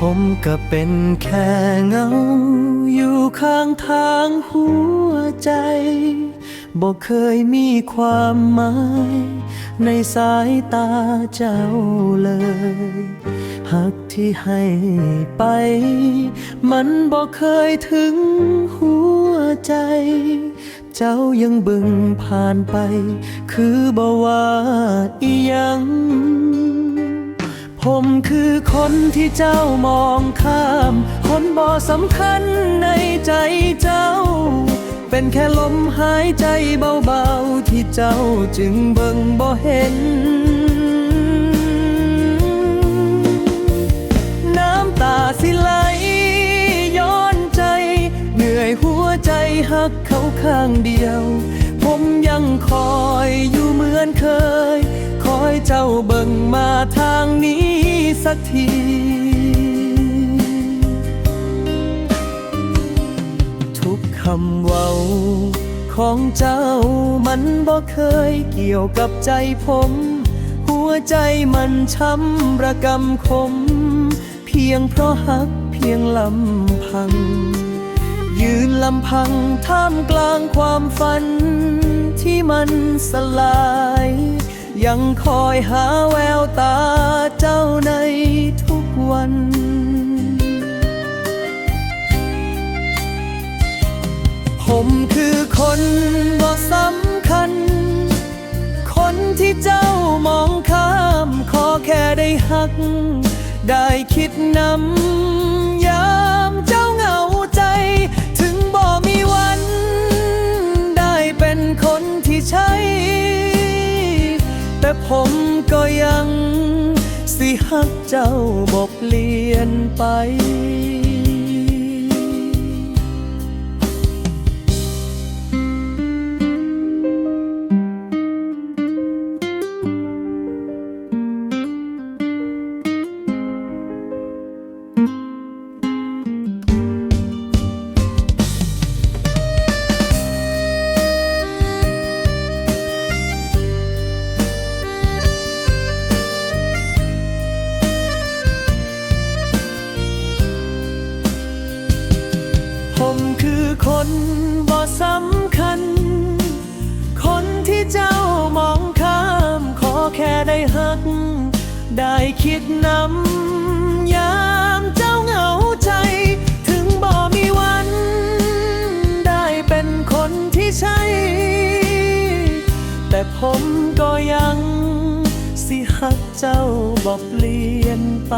ผมก็เป็นแค่เงา อยู่ข้างทางหัวใจ บอกเคยมีความหมาย ในสายตาเจ้าเลยหักที่ให้ไป มันบอกเคยถึงหัวใจ เจ้ายังบึงผ่านไป คือบ่ว่าอียัง ผมคือคนที่เจ้ามองข้าม คนบ่สำคัญในใจเจ้า เป็นแค่ลมหายใจเบาๆ ที่เจ้าจึงเบิ่งบ่เห็น น้ำตาสิไหลย้อนใจ เหนื่อยหัวใจหักเขาข้างเดียว ผมยังคอยอยู่เหมือนเคย คอยเจ้าเบิ่งมาางนี้สักทีทุกคำเว้าของเจ้ามันบ่เคยเกี่ยวกับใจผม หัวใจมันช้ำระกำคม เพียงเพราะหักเพียงลำพัง ยืนลำพังท่ามกลางความฝันที่มันสลาย ยังคอยหาแววตาเจ้าในทุกวัน ผมคือคนบ่สำคัญ คนที่เจ้ามองข้าม ขอแค่ได้หัก ได้คิดนำ แต่ผมก็ยัง สิหักเจ้าบกเปลี่ยนไป ได้คิดนำยามเจ้าเหงาใจ ถึงบ่มีวัน ได้เป็นคนที่ใช่ แต่ผมก็ยัง สิหักเจ้าบอกเปลี่ยนไป